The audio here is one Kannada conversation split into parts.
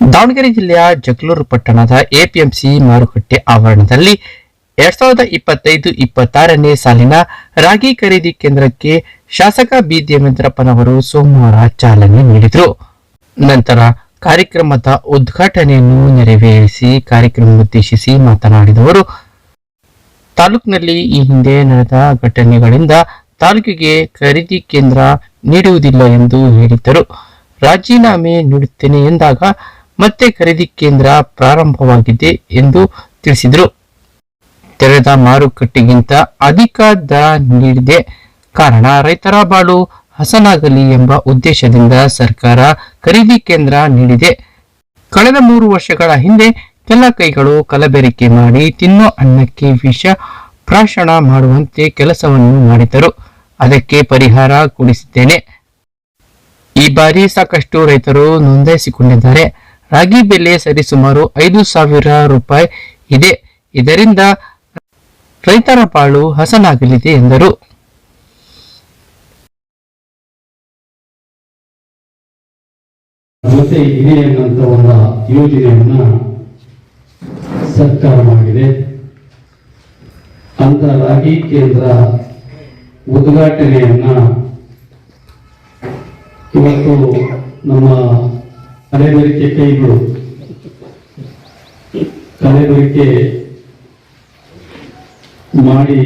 ದಾವಣಗೆರೆ ಜಿಲ್ಲೆಯ ಜಗಳೂರು ಪಟ್ಟಣದ ಎಪಿಎಂಸಿ ಮಾರುಕಟ್ಟೆ ಆವರಣದಲ್ಲಿ ಎರಡ್ ಸಾವಿರದ ಇಪ್ಪತ್ತೈದು ಇಪ್ಪತ್ತಾರನೇ ಸಾಲಿನ ರಾಗಿ ಖರೀದಿ ಕೇಂದ್ರಕ್ಕೆ ಶಾಸಕ ಬಿ ದೇವೇಂದ್ರಪ್ಪನವರು ಸೋಮವಾರ ಚಾಲನೆ ನೀಡಿದರು. ನಂತರ ಕಾರ್ಯಕ್ರಮದ ಉದ್ಘಾಟನೆಯನ್ನು ನೆರವೇರಿಸಿ ಕಾರ್ಯಕ್ರಮ ಉದ್ದೇಶಿಸಿ ಮಾತನಾಡಿದವರು, ತಾಲೂಕಿನಲ್ಲಿ ಈ ಹಿಂದೆ ನಡೆದ ಘಟನೆಗಳಿಂದ ತಾಲೂಕಿಗೆ ಖರೀದಿ ಕೇಂದ್ರ ನೀಡುವುದಿಲ್ಲ ಎಂದು ಹೇಳಿದ್ದರು. ರಾಜೀನಾಮೆ ನೀಡುತ್ತೇನೆ ಎಂದಾಗ ಮತ್ತೆ ಖರೀದಿ ಕೇಂದ್ರ ಪ್ರಾರಂಭವಾಗಿದೆ ಎಂದು ತಿಳಿಸಿದರು. ತೆರೆದ ಮಾರುಕಟ್ಟೆಗಿಂತ ಅಧಿಕ ದರ ನೀಡಿದೆ. ಕಾರಣ, ರೈತರ ಬಾಳು ಹಸನಾಗಲಿ ಎಂಬ ಉದ್ದೇಶದಿಂದ ಸರ್ಕಾರ ಖರೀದಿ ಕೇಂದ್ರ ನೀಡಿದೆ. ಕಳೆದ ಮೂರು ವರ್ಷಗಳ ಹಿಂದೆ ಕೆಲ ಕೈಗಳು ಕಲಬೆರಕೆ ಮಾಡಿ ತಿನ್ನೋ ಅನ್ನಕ್ಕೆ ವಿಷ ಪ್ರಾಶನ ಮಾಡುವಂತೆ ಕೆಲಸವನ್ನು ಮಾಡಿದರು ಅದಕ್ಕೆ ಪರಿಹಾರ ಕೊಡಿಸಿದ್ದೇನೆ. ಈ ಬಾರಿ ಸಾಕಷ್ಟು ರೈತರು ನೋಂದಾಯಿಸಿಕೊಂಡಿದ್ದಾರೆ. ರಾಗಿ ಬೆಲೆ ಸರಿಸುಮಾರು ಐದು ಸಾವಿರ ರೂಪಾಯಿ ಇದೆ. ಇದರಿಂದ ರೈತರ ಪಾಳು ಹಸನಾಗಲಿದೆ ಎಂದರು. ಜೊತೆ ಇದೆ ಒಂದು ಯೋಜನೆಯನ್ನ ಸರ್ಕಾರ ಮಾಡಿದೆ. ಅಂತ ರಾಗಿ ಕೇಂದ್ರ ಉದ್ಘಾಟನೆಯನ್ನ ಇವತ್ತು ನಮ್ಮ ಕಲೆಬೆರಕೆ ಕೈಗಳು. ಕಲೆಬೆರಕೆ ಮಾಡಿ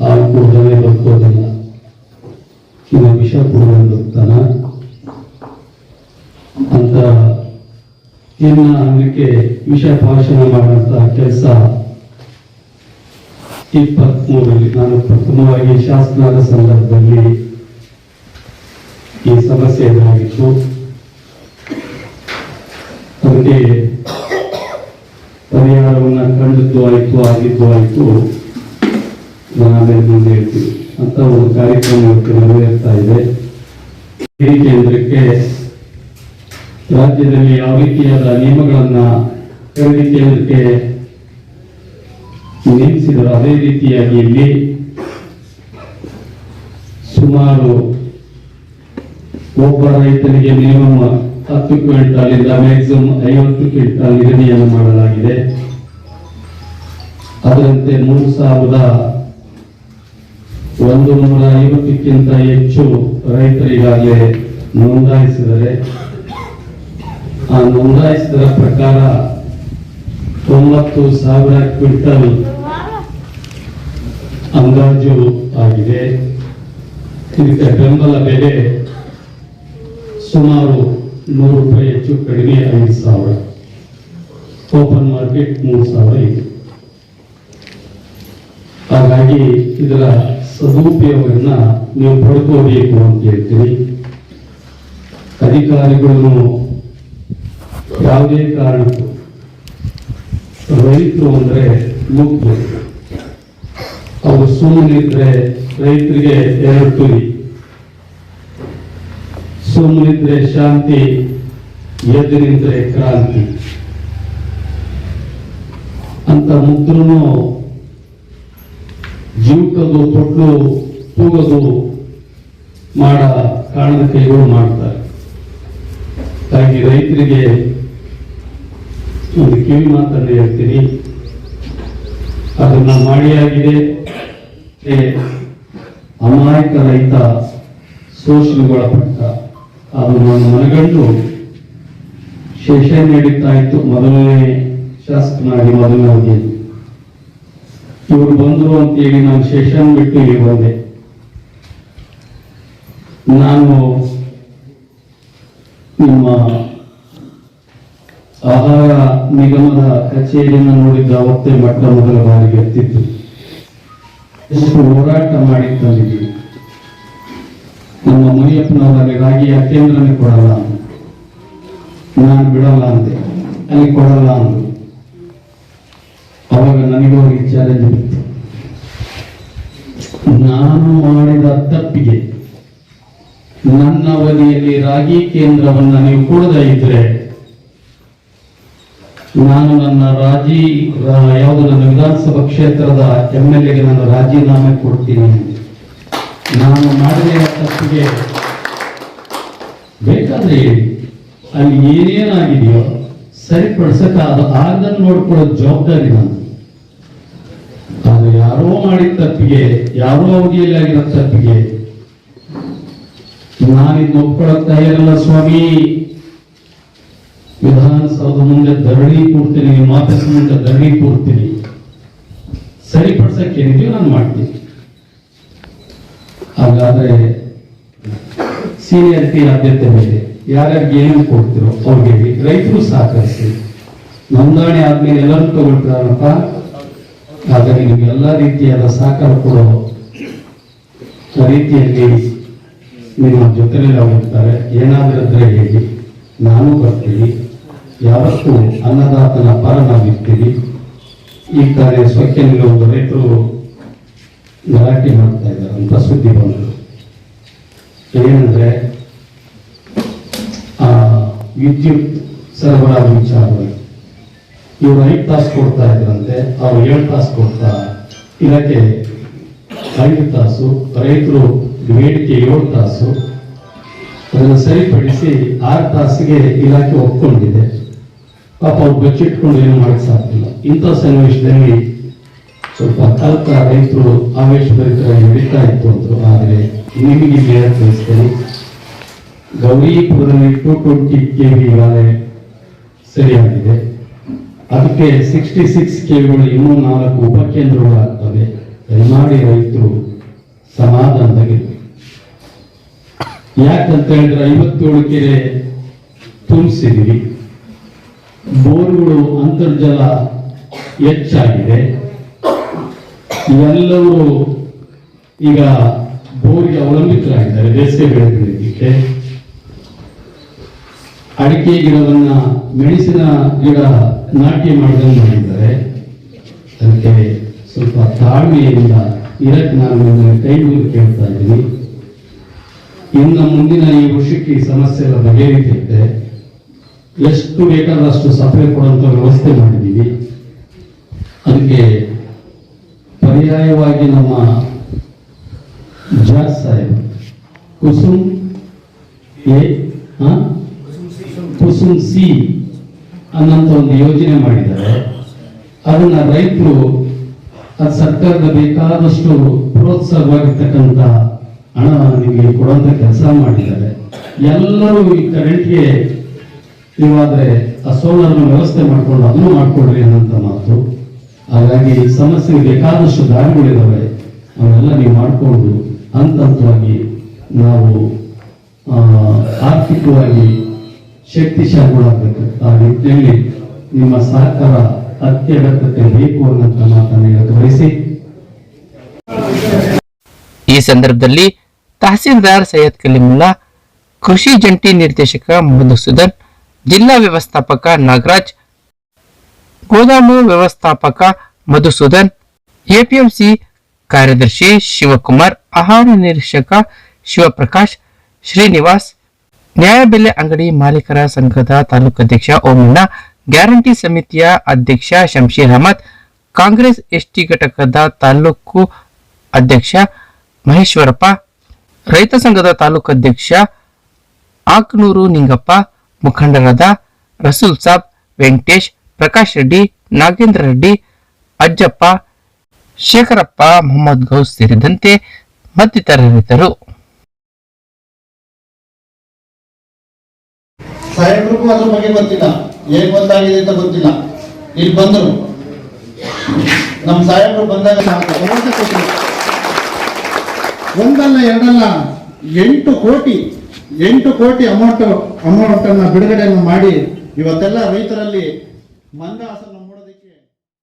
ಆ ಕೂಡಲೇ ಇದು ವಿಷ ಕೊಡುವಂತಾನ ಅಂತ ಇನ್ನ ಅನ್ನಕ್ಕೆ ವಿಷ ಭಾಷಣ ಮಾಡುವಂತ ಕೆಲಸ ಇಪ್ಪತ್ಮೂರರಲ್ಲಿ ನಾನು ಪ್ರಥಮವಾಗಿ ಶಾಸನದ ಸಂದರ್ಭದಲ್ಲಿ ಈ ಸಮಸ್ಯೆ ಎದುರಾಗಿತ್ತು ಅದಕ್ಕೆ ಪರಿಹಾರವನ್ನು ಕಂಡದ್ದು ಆಯ್ತು, ಆಗಿದ್ದು ಆಯ್ತು ಆಮೇಲೆ ಮುಂದೆ ಹೇಳ್ತೀನಿ. ಅಂತ ಒಂದು ಕಾರ್ಯಕ್ರಮ ಇವತ್ತು ನೆರವೇರ್ತಾ ಇದೆ. ಈ ಕೇಂದ್ರಕ್ಕೆ ರಾಜ್ಯದಲ್ಲಿ ಯಾವ ರೀತಿಯಾದ ನಿಯಮಗಳನ್ನ ಖರೀದಿ ಕೇಂದ್ರಕ್ಕೆ ನೇಮಿಸಿದರು ಅದೇ ರೀತಿಯಾಗಿ ಇಲ್ಲಿ ಸುಮಾರು ಒಬ್ಬ ರೈತನಿಗೆ ಮಿನಿಮಮ್ ಹತ್ತು ಕ್ವಿಂಟಲ್ ಇಂದ ಮ್ಯಾಕ್ಸಿಮಮ್ ಐವತ್ತು ಕ್ವಿಂಟಲ್ ನಿಗದಿಯನ್ನು ಮಾಡಲಾಗಿದೆ. ಅದರಂತೆ ಮೂರು ಸಾವಿರದ ಒಂದು ನೂರ ಐವತ್ತಕ್ಕಿಂತ ಹೆಚ್ಚು ರೈತರಿಗಾಗಲೇ ನೋಂದಾಯಿಸಿದರೆ, ಆ ನೋಂದಾಯಿಸಿದ ಪ್ರಕಾರ ತೊಂಬತ್ತು ಸಾವಿರ ಕ್ವಿಂಟಲ್ ಅಂದಾಜು ಆಗಿದೆ. ಇದಕ್ಕೆ ಬೆಂಬಲ ಬೆಲೆ ಸುಮಾರು ನೂರು ರೂಪಾಯಿ ಹೆಚ್ಚು, ಕಡಿಮೆ ಐದು ಸಾವಿರ. ಓಪನ್ ಮಾರ್ಕೆಟ್ ಮೂರು ಸಾವಿರ ಇದೆ. ಹಾಗಾಗಿ ಇದರ ಸದುಪಯೋಗವನ್ನು ನೀವು ಪಡ್ಕೋಬೇಕು ಅಂತ ಹೇಳ್ತೀನಿ. ಅಧಿಕಾರಿಗಳನ್ನು ಯಾವುದೇ ಕಾರಣಕ್ಕೂ ರೈತರು ಅಂದರೆ ಮುಖ್ಯ ಅವರು ಸುಮ್ಮನಿದ್ರೆ ರೈತರಿಗೆ ಎರಡು ತುರಿ. ಸುಮ್ಮನಿದ್ರೆ ಶಾಂತಿ ಎದ್ದು ನಿಂತ್ರೆ ಕ್ರಾಂತಿ. ಅಂತ ಮುದ್ರೂ ಜೀವಕದು ತೊಟ್ಟು ತೂಗದು ಮಾಡ ಕಾಣದ ಕೈಗಳು ಮಾಡ್ತಾರೆ. ಹಾಗಾಗಿ ರೈತರಿಗೆ ಒಂದು ಕಿವಿ ಮಾತನ್ನು ಹೇಳ್ತೀನಿ. ಅದನ್ನ ಮಾಡಿಯಾಗಿದೆ. ಅಮಾಯಕ ರೈತ ಶೋಷಣೆಗೊಳಪಟ್ಟ ಅದು ನಾನು ಮನಗಂಡು ಸೆಷನ್ ನಡೀತಾ ಇತ್ತು. ಮೊದಲನೇ ಶಾಸಕನಾಗಿ ಮೊದಲನೇ ಇವರು ಬಂದರು ಅಂತೇಳಿ ನಾನು ಶೇಷನ್ ಬಿಟ್ಟು ಇಲ್ಲಿ ಬಂದೆ. ನಾನು ನಿಮ್ಮ ಆಹಾರ ನಿಗಮದ ಕಚೇರಿಯನ್ನು ನೋಡಿದ್ದ ಅವತ್ತೇ ಮಟ್ಟ ಮೊದಲ ಬಾರಿಗೆ ಎತ್ತಿತ್ತು ಎಷ್ಟು ಹೋರಾಟ ಮಾಡಿ ತಂದಿದ್ದೀವಿ ನಮ್ಮ ರಾಗಿ ರಾಗಿಯ ಅತ್ಯಂದ್ರನೇ ಕೊಡಲ್ಲ. ನಾನು ಬಿಡಲ್ಲ ಅಂದೆ ಅಲ್ಲಿ ಕೊಡಲ್ಲ ಅಂದ್ರು ಅವಾಗ ನನಗೆ ಅವರಿಗೆ ಚಾಲೆಂಜ್ ಬಿತ್ತು ನಾನು ಮಾಡಿದ ತಪ್ಪಿಗೆ ನನ್ನ ಅವಧಿಯಲ್ಲಿ ರಾಗಿ ಕೇಂದ್ರವನ್ನು ನೀವು ಕೊಡದೇ ಇದ್ರೆ ನಾನು ನನ್ನ ರಾಜಿ ಯಾವುದು ನನ್ನ ವಿಧಾನಸಭಾ ಕ್ಷೇತ್ರದ ಎಂ ಎಲ್ ಎಗೆ ನಾನು ರಾಜೀನಾಮೆ ಕೊಡ್ತೀನಿ. ನಾನು ಮಾಡಿದ ಬೇಕಾದ್ರೆ ಅಲ್ಲಿ ಏನೇನಾಗಿದೆಯೋ ಸರಿಪಡಿಸಕ ಅದು ಆಗದನ್ನು ನೋಡ್ಕೊಳ್ಳೋ ಜವಾಬ್ದಾರಿ ನಾನು ಅದು ಯಾರೋ ಮಾಡಿದ ತಪ್ಪಿಗೆ, ಯಾರೋ ಅವಧಿಯಲ್ಲಿ ಆಗಿರೋ ತಪ್ಪಿಗೆ ನಾನಿದ್ ಒಪ್ಕೊಳಕ್ ತಯಾರಲ್ಲ ಸ್ವಾಮಿ. ವಿಧಾನಸೌಧ ಮುಂದೆ ಧರಣಿ ಕೂಡ್ತೀನಿ ನಿಮ್ಮ ಆಫೀಸ್ ಮುಂದೆ ಧರಣಿ ಕೂಡ್ತೀನಿ ಸರಿಪಡಿಸಕ್ಕೆ ನಾನು ಮಾಡ್ತೀನಿ. ಹಾಗಾದ್ರೆ ಸೀನಿಯರಿಟಿ ಆದ್ಯತೆ ಮೇಲೆ ಯಾರ್ಯಾರಿಗೆ ಏನೇನು ಕೊಡ್ತಿರೋ ಅವ್ರಿಗೆ. ರೈತರು ಸಹಕರಿಸಿ. ನೋಂದಣಿ ಆದ್ಮೇಲೆ ಎಲ್ಲರೂ ತಗೊಳ್ತಾರಪ್ಪ. ಹಾಗಾಗಿ ನಿಮ್ಗೆ ಎಲ್ಲ ರೀತಿಯಾದ ಸಹಕಾರ ಕೊಡೋ ರೀತಿಯಲ್ಲಿ ನಿಮ್ಮ ಅವ್ರು ಇರ್ತಾರೆ. ಏನಾದ್ರೂ ಇದ್ರೆ ಹೇಳಿ. ನಾನು ಬರ್ತೀನಿ. ಯಾವತ್ತೂ ಅನ್ನದಾತನ ಪರ ಈ ಕಾರ್ಯ ಸ್ವಚ್ಛ ಒಂದು ರೈತರು ಗಲಾಟೆ ಮಾಡ್ತಾ ಇದ್ದಾರೆ ಅಂತ ಸುದ್ದಿ ಬಂದರು ಏನಂದ್ರೆ ಆ, ವಿದ್ಯುತ್ ಸರಬರಾಜು ವಿಚಾರವಾಗಿ ಇವರು ಐದು ತಾಸು ಕೊಡ್ತಾ ಇದ್ರಂತೆ, ಅವ್ರು ಏಳು ತಾಸು ಕೊಡ್ತಾ ಇಲಾಖೆ ಐದು ತಾಸು, ರೈತರು ಬೇಡಿಕೆ ಏಳು ತಾಸು, ಅದನ್ನು ಸರಿಪಡಿಸಿ ಆರು ತಾಸಿಗೆ ಇಲಾಖೆ ಒಪ್ಕೊಂಡಿದೆ. ಪಾಪ ಅವ್ರು ಬಚ್ಚಿಟ್ಕೊಂಡು ಏನು ಮಾಡಕ್ಕೆ ಸಾಧ್ಯ ಇಂಥ ಸನ್ನಿವೇಶದಲ್ಲಿ ಸ್ವಲ್ಪ ಕಲ್ತ ರೈತರು ಆವೇಶಭರಿತರಾಗಿ ನಡೀತಾ ಇತ್ತು ಅಂದರು ಆದರೆ ನಿಮಗೆ ಹೇಳಕ್ ಬಯಸ್ತೇನೆ ಗೌರಿಪುರದಲ್ಲಿ ಟೂ ಟ್ವೆಂಟಿ ಕೆ ವಿ ಸರಿಯಾಗಿದೆ. ಅದಕ್ಕೆ ಸಿಕ್ಸ್ಟಿ ಸಿಕ್ಸ್ ಕೆವಿಗಳು ಇನ್ನೂ ನಾಲ್ಕು ಉಪಕೇಂದ್ರಗಳು ಆಗ್ತವೆ ದಯಮಾಡಿ ರೈತರು ಸಮಾಧಾನದಾಗಿರ್ಬೇಕು ಯಾಕಂತ ಹೇಳಿದ್ರೆ ಐವತ್ತೇಳು ಕೆರೆ ತುಂಬಿಸಿದ್ವಿ ಬೋರ್ಗಳು ಅಂತರ್ಜಲ ಹೆಚ್ಚಾಗಿದೆ. ಎಲ್ಲರೂ ಈಗ ಭೂಮಿಗೆ ಅವಲಂಬಿತರಾಗಿದ್ದಾರೆ ಬೇಸಿಗೆ ಬೆಳೆ ಬೆಳೀಲಿಕ್ಕೆ ಅಡಿಕೆ ಗಿಡವನ್ನ ಮೆಣಸಿನ ಗಿಡ ನಾಟಿ ಮಾಡಿದಂಗೆ ಮಾಡಿದ್ದಾರೆ. ಅದಕ್ಕೆ ಸ್ವಲ್ಪ ತಾಳ್ಮೆಯಿಂದ ಇದಕ್ಕೆ ನಾನು ಕೈ ಮುಗಿದು ಕೇಳ್ತಾ ಇದ್ದೀನಿ. ಇನ್ನು ಮುಂದಿನ ಈ ವರ್ಷಕ್ಕೆ ಈ ಸಮಸ್ಯೆಗಳ ಎಲ್ಲ ಎಷ್ಟು ಬೇಕಾದಷ್ಟು ಸಪ್ಲೈ ಕೊಡುವಂಥ ವ್ಯವಸ್ಥೆ ಮಾಡಿದ್ದೀವಿ. ಅದಕ್ಕೆ ಪರ್ಯಾಯವಾಗಿ ನಮ್ಮ ಜಾಸ್ ಸಾಹೇಬ್. ಕುಸುಮ್ ಎ? ಕುಸುಮ್ ಸಿ ಅನ್ನಂತ ಒಂದು ಯೋಜನೆ ಮಾಡಿದ್ದಾರೆ. ಅದನ್ನ ರೈತರು ಅದು ಸರ್ಕಾರದ ಬೇಕಾದಷ್ಟು ಪ್ರೋತ್ಸಾಹವಾಗಿರ್ತಕ್ಕಂಥ ಹಣ ನಿಮಗೆ ಕೊಡುವಂತ ಕೆಲಸ ಮಾಡಿದ್ದಾರೆ. ಎಲ್ಲರೂ ಈ ಕರೆಂಟ್ಗೆ ನೀವಾದ್ರೆ ಆ ಸೋಲಾರ್ ವ್ಯವಸ್ಥೆ ಮಾಡ್ಕೊಂಡು ಅದನ್ನು ಮಾಡ್ಕೊಡ್ರಿ ಅನ್ನೋಂಥ ಮಾತು. ಹಾಗಾಗಿ ಸಮಸ್ಯೆಗೆ ಬೇಕಾದಷ್ಟು ದಾರಿಗಳಿದ್ದಾವೆ. ಅವನ್ನೆಲ್ಲ ನೀವು ಮಾಡಿಕೊಂಡು ಹಂತ ಹಂತವಾಗಿ ನಾವು ಆರ್ಥಿಕವಾಗಿ ಶಕ್ತಿಶಾಲಿಗಳಾಗಬೇಕು ಆ ನಿಟ್ಟಿನಲ್ಲಿ ನಿಮ್ಮ ಸಹಕಾರ ಅತ್ಯಗತ್ಯತೆ ಬೇಕು ಅನ್ನೋಂಥ ಮಾತನ್ನು ಬಯಸಿ. ಈ ಸಂದರ್ಭದಲ್ಲಿ ತಹಸೀಲ್ದಾರ್ ಸೈಯದ್ ಕಲಿಮುಲ್ಲಾ, ಕೃಷಿ ಜಂಟಿ ನಿರ್ದೇಶಕ ಮಧುಸೂದನ್ ಜಿಲ್ಲಾ ವ್ಯವಸ್ಥಾಪಕ ನಾಗರಾಜ್ ಗೋದಾಮು ವ್ಯವಸ್ಥಾಪಕ ಮಧುಸೂದನ್, ಎಪಿಎಂಸಿ ಕಾರ್ಯದರ್ಶಿ ಶಿವಕುಮಾರ್, ಆಹಾರ ನಿರೀಕ್ಷಕ ಶಿವಪ್ರಕಾಶ್, ಶ್ರೀನಿವಾಸ್, ನ್ಯಾಯಬೆಲೆ ಅಂಗಡಿ ಮಾಲೀಕರ ಸಂಘದ ತಾಲೂಕಾಧ್ಯಕ್ಷ ಓಮಣ್ಣ, ಗ್ಯಾರಂಟಿ ಸಮಿತಿಯ ಅಧ್ಯಕ್ಷ ಶಂಶೀರ್ ಅಹಮದ್, ಕಾಂಗ್ರೆಸ್ ಎಸ್ಟಿ ಘಟಕದ ತಾಲೂಕು ಅಧ್ಯಕ್ಷ ಮಹೇಶ್ವರಪ್ಪ, ರೈತ ಸಂಘದ ತಾಲೂಕು ಅಧ್ಯಕ್ಷ ಆಕ್ನೂರು ನಿಂಗಪ್ಪ, ಮುಖಂಡರಾದ ರಸೂಲ್ ಸಾಬ್, ವೆಂಕಟೇಶ್ ಪ್ರಕಾಶ್ ರೆಡ್ಡಿ, ನಾಗೇಂದ್ರ ರೆಡ್ಡಿ, ಅಜ್ಜಪ್ಪ, ಶೇಖರಪ್ಪ, ಮೊಹಮ್ಮದ್ ಗೌಸ್ ಸೇರಿದಂತೆ ಮತ್ತಿತರರಿದ್ದರು. ಸಾಹೇಬ್ರಿಗೂ ಅದ್ರ ಬಗ್ಗೆ ಗೊತ್ತಿಲ್ಲ. ಏನ್ ಗೊತ್ತಾಗಿದೆ ಅಂತ ಗೊತ್ತಿಲ್ಲ. ಇಲ್ಲಿ ಬಂದರು. ನಮ್ಮ ಸಾಹೇಬ್ರು ಬಂದಾಗ ಒಂದಲ್ಲ ಎರಡಲ್ಲ ಎಂಟು ಕೋಟಿ ಎಂಟು ಕೋಟಿ ಅಮೌಂಟ್ ಅಮೌಂಟ್ ಅನ್ನ ಬಿಡುಗಡೆಯನ್ನು ಮಾಡಿ ಇವತ್ತೆಲ್ಲ ರೈತರಲ್ಲಿ మందాసనం